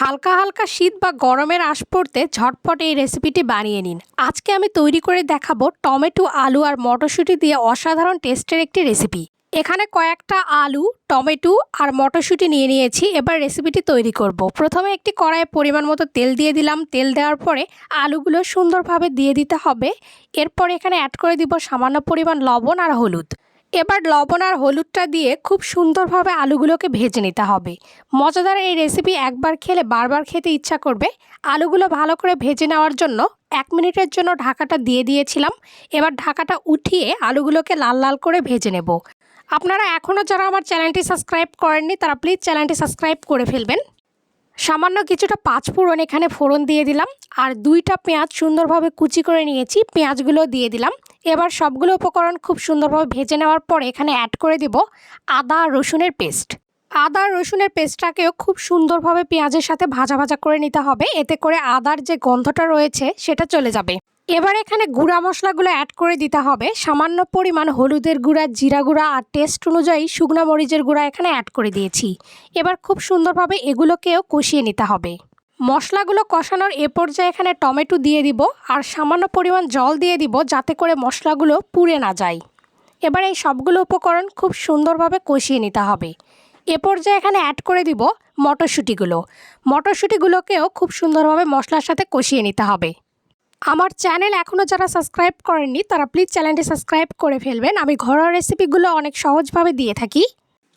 হালকা হালকা শীত বা গরমের আশ পড়তে ঝটপট এই রেসিপিটি বানিয়ে নিন। আজকে আমি তৈরি করে দেখাবো টমেটো, আলু আর মটরশুঁটি দিয়ে অসাধারণ টেস্টের একটি রেসিপি এখানে কয়েকটা আলু, টমেটো আর মটরশুঁটি নিয়ে নিয়েছি, এবার রেসিপিটি তৈরি করব। প্রথমে একটি কড়াইয়ে পরিমাণ মতো তেল দিয়ে দিলাম। তেল দেওয়ার পরে আলুগুলো সুন্দরভাবে দিয়ে দিতে হবে। এরপর এখানে অ্যাড করে দিব সামান্য পরিমাণ লবণ আর হলুদ। এবার লবণ আর হলুদটা দিয়ে খুব সুন্দরভাবে আলুগুলোকে ভেজে নিতে হবে। মজাদার এই রেসিপি একবার খেলে বারবার খেতে ইচ্ছা করবে। আলুগুলো ভালো করে ভেজে নেওয়ার জন্য এক মিনিটের জন্য ঢাকাটা দিয়ে দিয়েছিলাম। এবার ঢাকাটা উঠিয়ে আলুগুলোকে লাল লাল করে ভেজে নেব। আপনারা এখনও যারা আমার চ্যানেলটি সাবস্ক্রাইব করেননি, তারা প্লিজ চ্যানেলটি সাবস্ক্রাইব করে ফেলবেন। সামান্য কিছুটা পাঁচ ফোড়ন এখানে ফোড়ন দিয়ে দিলাম। আর দুইটা পেঁয়াজ সুন্দরভাবে কুচি করে নিয়েছি। পেঁয়াজগুলো দিয়ে দিলাম। এবার সবগুলো উপকরণ খুব সুন্দরভাবে ভেজে নেওয়ার পর এখানে অ্যাড করে দিব আদা রসুনের পেস্ট আদা রসুনের পেস্টটাকেও খুব সুন্দরভাবে পেঁয়াজের সাথে ভাজা ভাজা করে নিতে হবে। এতে করে আদার যে গন্ধটা রয়েছে সেটা চলে যাবে। এবার এখানে গুঁড়া মশলাগুলো অ্যাড করে দিতে হবে। সামান্য পরিমাণ হলুদের গুঁড়া, জিরা গুঁড়া আর টেস্ট অনুযায়ী শুকনা মরিচের গুঁড়া এখানে অ্যাড করে দিয়েছি। এবার খুব সুন্দরভাবে এগুলোকেও কষিয়ে নিতে হবে। মশলাগুলো কষানোর এ পর্যায়ে এখানে টমেটো দিয়ে দিব আর সামান্য পরিমাণ জল দিয়ে দিব যাতে করে মশলাগুলো পুড়ে না যায়। এবার এই সবগুলো উপকরণ খুব সুন্দরভাবে কষিয়ে নিতে হবে। এ পর্যায়ে এখানে অ্যাড করে দিব মটরশুঁটিগুলো। মটরশুঁটিগুলোকেও খুব সুন্দরভাবে মশলার সাথে কষিয়ে নিতে হবে। আমার চ্যানেল এখনও যারা সাবস্ক্রাইব করেননি, তারা প্লিজ চ্যানেলটি সাবস্ক্রাইব করে ফেলবেন। আমি ঘরোয়া রেসিপিগুলো অনেক সহজভাবে দিয়ে থাকি।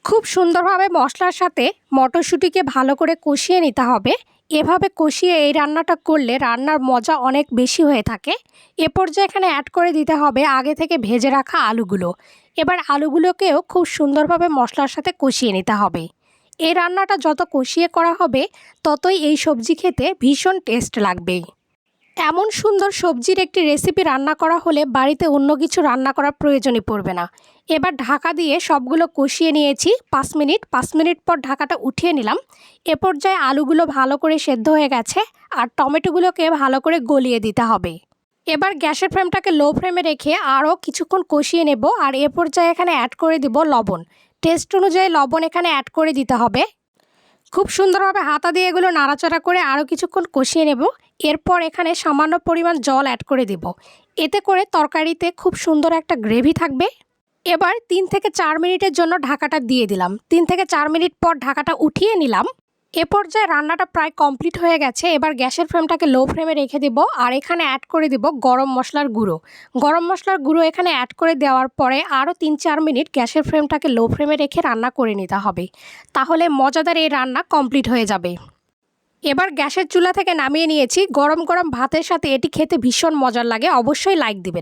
খুব সুন্দরভাবে মশলার সাথে মটরশুঁটিকে ভালো করে কষিয়ে নিতে হবে। এভাবে কষিয়ে এই রান্নাটা করলে রান্নার মজা অনেক বেশি হয়ে থাকে। এ পর্যায়ে এখানে অ্যাড করে দিতে হবে আগে থেকে ভেজে রাখা আলুগুলো। এবার আলুগুলোকেও খুব সুন্দরভাবে মশলার সাথে কষিয়ে নিতে হবে। এই রান্নাটা যত কষিয়ে করা হবে, ততই এই সবজি খেতে ভীষণ টেস্ট লাগবে এমন সুন্দর সবজির একটি রেসিপি রান্না করা হলে বাড়িতে অন্য কিছু রান্না করার প্রয়োজনই পড়বে না। এবার ঢাকা দিয়ে সবগুলো কষিয়ে নিয়েছি। পাঁচ মিনিট পাঁচ মিনিট পর ঢাকাটা উঠিয়ে নিলাম। এ পর্যায়ে আলুগুলো ভালো করে সেদ্ধ হয়ে গেছে আর টমেটোগুলোকে ভালো করে গলিয়ে দিতে হবে। এবার গ্যাসের ফ্লেমটাকে লো ফ্লেমে রেখে আরও কিছুক্ষণ কষিয়ে নেব আর এ পর্যায়ে এখানে অ্যাড করে দিব লবণ। টেস্ট অনুযায়ী লবণ এখানে অ্যাড করে দিতে হবে। খুব সুন্দরভাবে হাতা দিয়ে এগুলো নাড়াচাড়া করে আরও কিছুক্ষণ কষিয়ে নেব। এরপর এখানে সামান্য পরিমাণ জল অ্যাড করে দেব। এতে করে তরকারিতে খুব সুন্দর একটা গ্রেভি থাকবে। এবার তিন থেকে চার মিনিটের জন্য ঢাকাটা দিয়ে দিলাম। তিন থেকে চার মিনিট পর ঢাকাটা উঠিয়ে নিলাম। এ পর্যায়ে রান্নাটা প্রায় কমপ্লিট হয়ে গেছে। এবার গ্যাসের ফ্লেমটাকে লো ফ্লেমে রেখে দিব আর এখানে অ্যাড করে দিব গরম মশলার গুঁড়ো। গরম মশলার গুঁড়ো এখানে অ্যাড করে দেওয়ার পরে আরও তিন চার মিনিট গ্যাসের ফ্লেমটাকে লো ফ্লেমে রেখে রান্না করে নিতে হবে। তাহলে মজাদার এই রান্না কমপ্লিট হয়ে যাবে। এবার গ্যাসের চুলা থেকে নামিয়ে নিয়েছি। গরম গরম ভাতের সাথে এটি খেতে ভীষণ মজার লাগে। অবশ্যই লাইক দিবেন।